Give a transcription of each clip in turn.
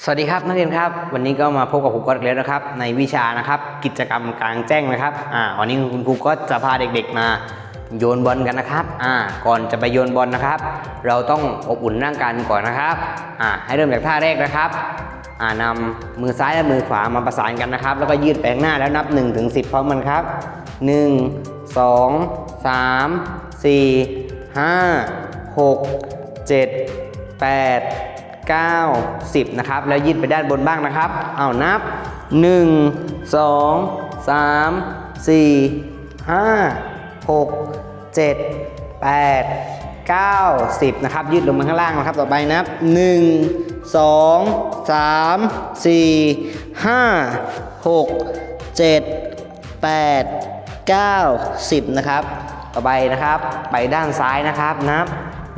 สวัสดีครับนักเรียนครับ วันนี้ก็มาพบกับครูก๊อตอีกแล้วนะครับ ในวิชานะครับ กิจกรรมกลางแจ้งนะครับอ่าวันนี้คุณครูก็จะพาเด็กๆมาโยนบอลกันนะครับอ่าก่อนจะไปโยนบอลนะครับ เราต้องอบอุ่นร่างกายก่อนนะครับอ่าให้เริ่มจากท่าแรกนะครับอ่านำมือซ้ายและมือขวามาประสานกันนะครับ แล้วก็ยืดไปข้างหน้าแล้วนับ1ถึง10พร้อมกันครับ 1 2 3 4 5 6 7 8 9 10นะครับแล้วยืดไปด้านบนบ้างนะครับ เอานับ 1 2 3 4 5 6 7 8 9 10นะครับยืดลงมาข้างล่างนะครับต่อไปนับ 1 2 3 4 5 6 7 8 9 10นะครับต่อไปนะครับ ไปด้านซ้ายนะครับนับ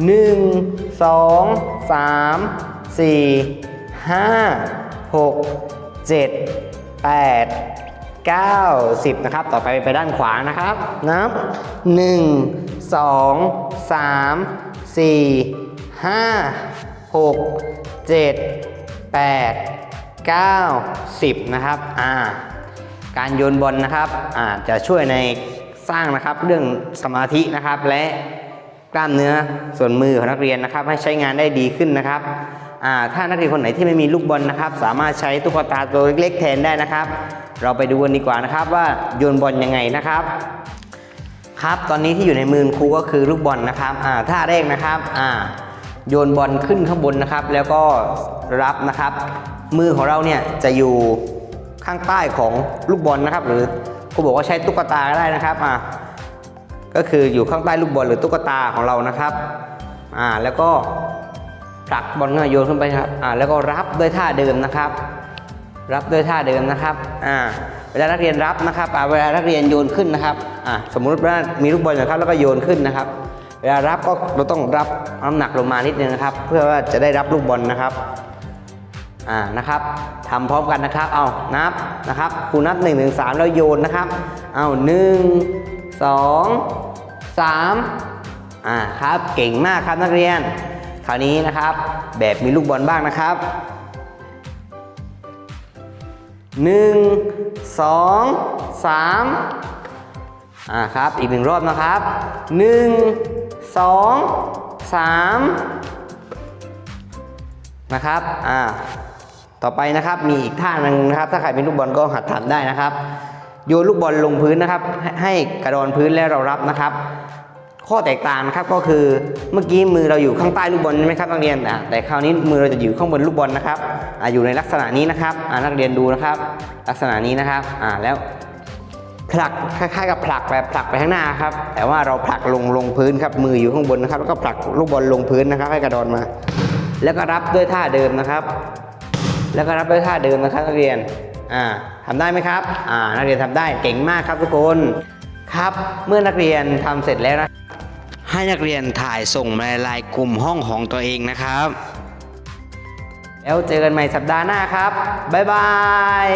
1 2 3 4 5 6 7 8 9 10นะครับ ต่อไปไปด้านขวานะครับ นับ 1 2 3 4 5 6 7 8 9 10 นะครับ อ่า การโยนบอลนะครับ อาจจะช่วยในสร้างนะครับเรื่องสมาธินะครับและกล้ามเนื้อส่วนมือของนักเรียนนะครับ ให้ใช้งานได้ดีขึ้นนะครับ ถ้านักเรียนคนไหนที่ไม่มีลูกบอลนะครับ สามารถใช้ตุ๊กตาตัวเล็กๆแทนได้นะครับ เราไปดูกันดีกว่านะครับว่าโยนบอลยังไงนะครับ ครับตอนนี้ที่อยู่ในมือครูก็คือลูกบอลนะครับอ่าท่าแรกนะครับอ่าโยนบอลขึ้นข้างบนนะครับ แล้วก็รับนะครับ มือของเราเนี่ยจะอยู่ข้างใต้ของลูกบอลนะครับ หรือครูบอกว่าใช้ตุ๊กตาก็ได้นะครับอ่าก็คืออยู่ข้างใต้ลูกบอลหรือตุ๊กตาของเรานะครับอ่าแล้วก็ ผลักบอลเนี่ยโยนขึ้นไปครับอ่าแล้วก็รับด้วยท่าเดิมนะครับ รับด้วยท่าเดิมนะครับอ่าเวลานักเรียนรับนะครับอ่าเวลานักเรียนโยนขึ้นนะครับอ่าสมมุติว่ามีลูกบอลอยู่ครับแล้วก็โยนขึ้นนะครับ เวลารับก็เราต้องรับน้ำหนักลงมานิดนึงนะครับ เพื่อว่าจะได้รับลูกบอลนะครับอ่านะครับทำพร้อมกันนะครับ เอานับนะครับครูนับ1นถึงสแล้วโยนนะครับ เอาหนึ่งสองสามอ่าครับเก่งมากครับนักเรียน คราวนี้นะครับ แบบมีลูกบอลบ้างนะครับหนึ่งสองสามอ่าครับ อีกหนึ่งรอบนะครับหนึ่งสองสามนะครับ อ่า ต่อไปนะครับ มีอีกท่าหนึ่งนะครับ ถ้าใครเป็นลูกบอลก็หัดทำได้นะครับ โยนลูกบอลลงพื้นนะครับ ให้ให้กระดอนพื้นแล้วเรารับนะครับ ข้อแตกต่างครับก็คือเมื่อกี้มือเราอยู่ข้างใต้ลูกบอลใช่ไหมครับนักเรียนอะแต่คราวนี้มือเราจะอยู่ข้างบนลูกบอลนะครับอะอยู่ในลักษณะนี้นะครับอะนักเรียนดูนะครับ ลักษณะนี้นะครับอ่าแล้วผลักคล้ายๆกับผลักแบบผลักไปข้างหน้าครับ แต่ว่าเราผลักลงลงพื้นครับมืออยู่ข้างบนนะครับ แล้วก็ผลักลูกบอลลงพื้นนะครับ ให้กระดอนมา แล้วก็รับด้วยท่าเดิมนะครับ แล้วก็รับด้วยท่าเดิมนะครับนักเรียนอ่าทำได้ไหมครับอ่านักเรียนทำได้เก่งมากครับทุกคนครับ เมื่อนักเรียนทำเสร็จแล้วนะ ให้นักเรียนถ่ายส่งมาในไลน์กลุ่มห้องของตัวเองนะครับ แล้วเจอกันใหม่สัปดาห์หน้าครับ บ๊ายบาย